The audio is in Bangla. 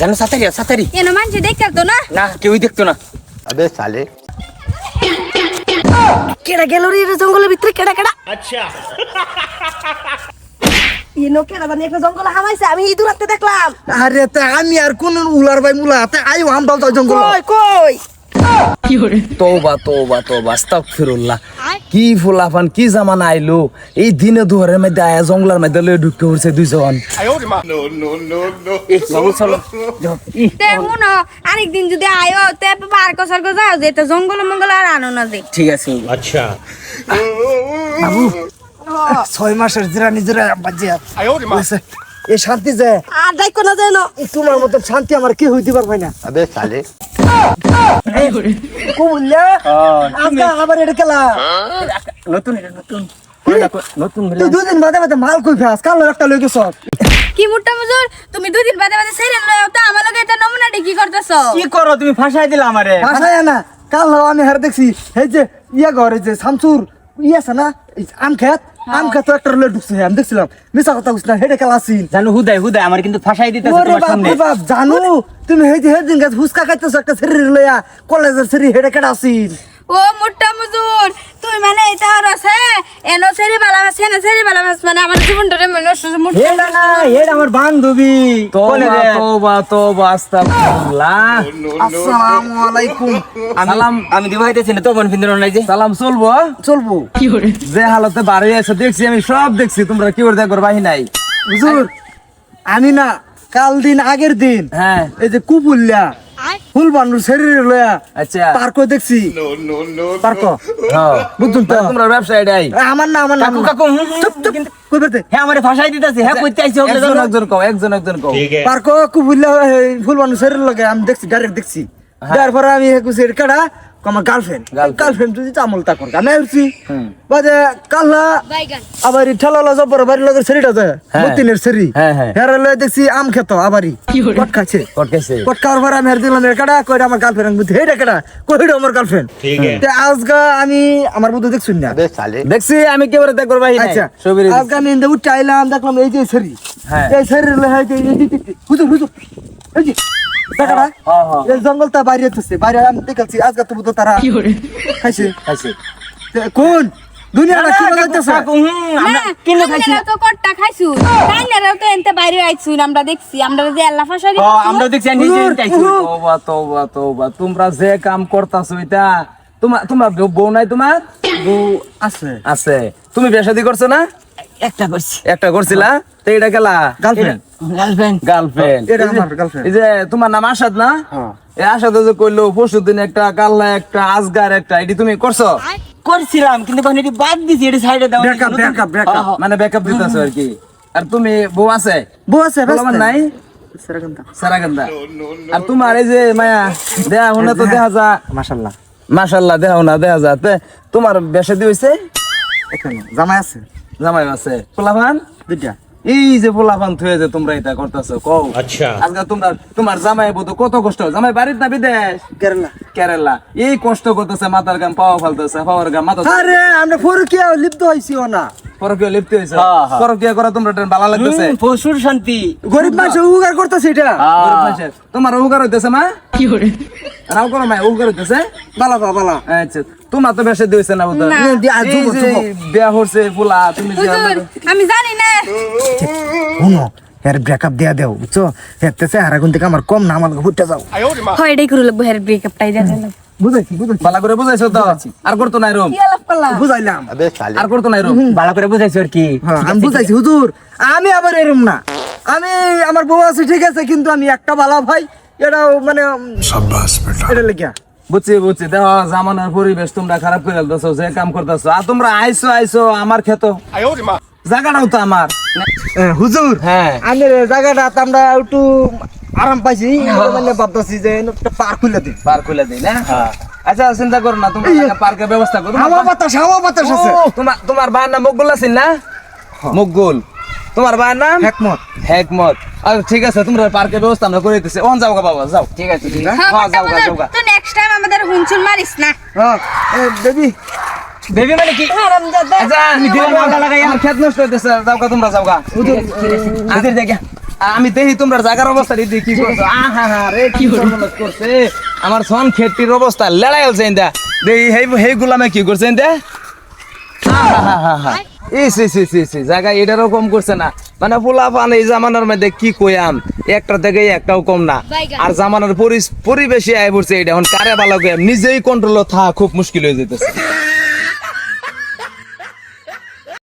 জানো সাতারি সাতারি। এনো মানুষে দেখতো না? না কেউই দেখতো না। আবে সালে। কেডা গেল রে জঙ্গলের ভিতরে? কেডা কেডা? আচ্ছা। আমি আর কোন উলার ভাই মুলা হাতে আইও হামবাল জঙ্গল। তোবা তোবা তোবা আস্তাগফিরুল্লাহ। কি ফুলাফান কি জামানা আইলো? এই দিনে দুহারের মধ্যে আয়া জঙ্গলার মধ্যে লয়ে ঢুকে পড়ছে দুইজন। দেখুন আরেকদিন যদি আয়ো তে পার্ক সার্ক যাও যে তো জঙ্গল মঙ্গল আর আনো না যে। ঠিক আছে। আচ্ছা। বাবু ছয় মাসের জিরা নিজেরা বাজিয়া এ শান্তি যে আর দেখো না যেন। তোমার মতো শান্তি আমার কি হইতে পারবে না। আবে সালে কুমুল্লা? আজকে আবার এটা খেলা। নতুন এটা নতুন। নতুন তুই দুদিন বাদে বাদে মাল কই খাস কাল একটা লই গেছ। কি মুট্টা মুজুর তুমি দুই বাদে বাদে সেরেন লয় তো আমার লগে এটা নমুনাটি কি করতেছো। কি করো তুমি ফাঁসাই দিলা আমারে? ভাষায় না কাল আমি হার দেখছি এই যে ইয়া ঘরে যে শামসুর ইয়া আছে না? আম খেত। আম খেত একটা রোলে ঢুকছে আমি দেখছিলাম। মিছা কথা না হেডে খেলা জানো হুদাই হুদাই আমার কিন্তু ফাঁসাই দিতে তোমার সামনে। বাপ জানো তুমি যে হেদিন গাছ হুসকা খাইতেছ একটা শরীর লইয়া কলেজের শরীর হেডে আছিল ও মোটা মুজুর। এটা আমার বান্ধবী। তোবা তোবা তোবা আস্তাগফিরুল্লাহ। আসসালামু আলাইকুম। সালাম। আমি দিব হইতেছি না তোমন ফিন্দর নাই যে। সালাম চলবো? চলবো। যে হালতে বাড়ি আছে দেখছি আমি সব দেখছি তোমরা কি করে দেখো বাহি নাই। হুজুর আমি না কাল দিন আগের দিন হ্যাঁ। এই যে কুপুল্লা ফুল বানুর শরীরে লয়া আচ্ছা। পার্ক দেখছি। পার্ক হ্যাঁ। বুঝুন তো? তোমরা ব্যবসায় এটাই আমার না আমার না কাকু কাকু হুম, হুম, চুপ চুপ। কিন্তু- কই বেতে হ্যাঁ আমারে ভাষায় দিতাছি। হ্যাঁ কইতে আইছি একজন একজন কও একজন একজন কও। পার্ক বুঝলা ফুল বানুর শরীরের লগে আমি দেখছি ডাইরেক্ট দেখছি। তারপরে আমি কুছি কাটা আমার গার্লফ্রেন্ড গার্লফ্রেন্ড যদি আমল তা কর গানে বাজে আবার ঠেলালা জব্বর বাড়ি লগের সেরিটা যায় মতিনের সেরি হেরা লয়ে দেখছি আম খেত আবারই। কট খাচ্ছে আমি দিলাম কেডা? কইরা আমার গার্লফ্রেন্ড বুঝে হেডা কেডা? কইডা আমার গার্লফ্রেন্ড তে আজগা আমি আমার বুদ্ধ দেখছুন না? দেখছি আমি কেবারে দেখ করবাই আচ্ছা আমি ইন্দে উঠাইলাম দেখলাম এই যে সেরি এই হুজুর হুজুর এই যে হ্যাঁ, হ্যাঁ। এই জঙ্গলটা বাইরে তুসে বাইরে আমি দেখাচ্ছি আজকে তো বুদ্ধ তারা খাইছে। খাইছে। তে কোন? দুনিয়াটা কি বলতেছে কাকু আমরা না, আমরা খাইছি? তো কট্টা খাইছু। তাইনারাও তো এনতে বাইরে আইছু আমরা দেখছি আমরা যে আল্লাহ ফাঁসা আমরা দেখছি নিজে হুজুর, তোবা তোবা তোবা তোমরা যে কাম করতাছো এটা তোমার তোমার বউ- বউ নাই তোমার? বউ আছে। আছে। তুমি করছ না? একটা করছি। একটা করছিলা? তো এটা গেলা Girlfriend. গার্লফ্রেন্ড গার্লফ্রেন্ড এটা আমার girlfriend. এই যে তোমার নাম আসাদ না? হ্যাঁ। এই আসাদ যে কইলো পরশু দিন একটা কাল্লা একটা আজগার একটা এটি তুমি করছ? করছিলাম কিন্তু কোন এটি বাদ দিছি এটি সাইডে দাও ব্যাকআপ ব্যাকআপ ব্যাকআপ মানে ব্যাকআপ দিতেছো আর কি। আর তুমি বউ আছে? বউ আছে বলবার নাই? সেরকমটা সারাগান্দা আর তোমার এই যে মায়া দেহা হুনা তো দেখা যা। মাশাআল্লাহ মাশাল্লাহ দেখা না দেখা যা তে তোমার বেশে দিয়েছে এখানে জামাই আছে? জামাই আছে। পোলাভান দুইটা। এই যে পোলাভান থুয়ে যে তোমরা এটা করতেছো কও। আচ্ছা। আজকে তোমরা তোমার জামাই বধু কত কষ্ট। জামাই বাড়ির না বিদেশ? কেরালা। কেরালা। এই কষ্ট করতেছে মাথার গাম পাওয়া ফালতেছে পাওয়ার গাম মাথা আরে আমরা ফরকিয়া লিপ্ত হইছি না। পরকীয় লিপ্ত হয়েছে হ্যাঁ, হ্যাঁ। করা তোমরা ট্রেন ভালো লাগতেছে? পশুর শান্তি। গরিব মানুষ উগার করতেছে এটা। গরিব মানুষের। তোমার উপকার হইতেছে মা? কি করে? রাও করো মাই ও করে বালা বা বালা আচ্ছা তোমার তো বেশে দিয়েছে না বুঝা বিয়া হচ্ছে তুমি আমি জানি না। আচ্ছা, শুনো ব্রেকআপ দিয়া দেও বুঝছ? আর এখন থেকে আমার কম না আমার ঘুরতে যাও। হয় এটাই করে লাগবো এর ব্রেকআপটাই দিয়া করে বুঝাইছো তো? আর নাই বুঝাইলাম। আর নাই করে বুঝাইছো আর কি? হ্যাঁ, আমি বুঝাইছি আমি আবার না। আমি আমার বউ আছে ঠিক আছে কিন্তু আমি একটা বালা ভাই এটাও মানে এটা লেগিয়া। বুঝছি বুঝছি। দেখো জামানার পরিবেশ তোমরা খারাপ করে ফেলতেছো যে কাম করতেছো। আর তোমরা আইছো আইছো আমার ক্ষেত। জায়গাটাও তো আমার। হুজুর হ্যাঁ। আমি জায়গাটা আমরা একটু আরাম পাইছি। মানে ভাবতেছি যে একটা পার খুলে দিই। পার খুলে দিই না? আচ্ছা চিন্তা করো না তোমরা পার্কের ব্যবস্থা করো। হাওয়া বাতাস হাওয়া বাতাস আছে। তোমার তোমার ভাইয়ের নাম মকবুল আছেন না? মকবুল। তোমার ভাইয়ের নাম? হেকমত। হেকমত। আচ্ছা ঠিক আছে তোমরা পার্কের ব্যবস্থা আমরা করে দিতেছি। ওন যাও গা বাবা যাও। ঠিক আছে ঠিক আছে। হ্যাঁ হ্যাঁ যাও গা যাও গা। তো নেক্সট টাইম আমাদের হুনচুন মারিস না। হ্যাঁ বেবি। বেবি মানে কি? হারামজাদা আচ্ছা আমি দিলাম মাথা লাগাইয়া। আমার খেত নষ্ট হইতেছে। যাও গা তোমরা যাও গা। হুজুর হাজির জায়গা আমি দেখি তোমরা জায়গার অবস্থা দিদি কি করছ। আহা হা রে কি করছে। আমার সন খেটির অবস্থা লেড়াই হচ্ছে ইন্দা দেখি হেই হেই গুলামে কি করছে ইন্দা ইস ইস সি সি জায়গা এটারও কম করছে না। মানে পোলা পান এই জামানার মধ্যে কি কইয়াম? একটা থেকে একটাও কম না। আর জামানার পরিবেশে আয় পড়ছে এটা এখন কারে ভালো কইয়াম? নিজেই কন্ট্রোল থাকা খুব মুশকিল হয়ে যেতেছে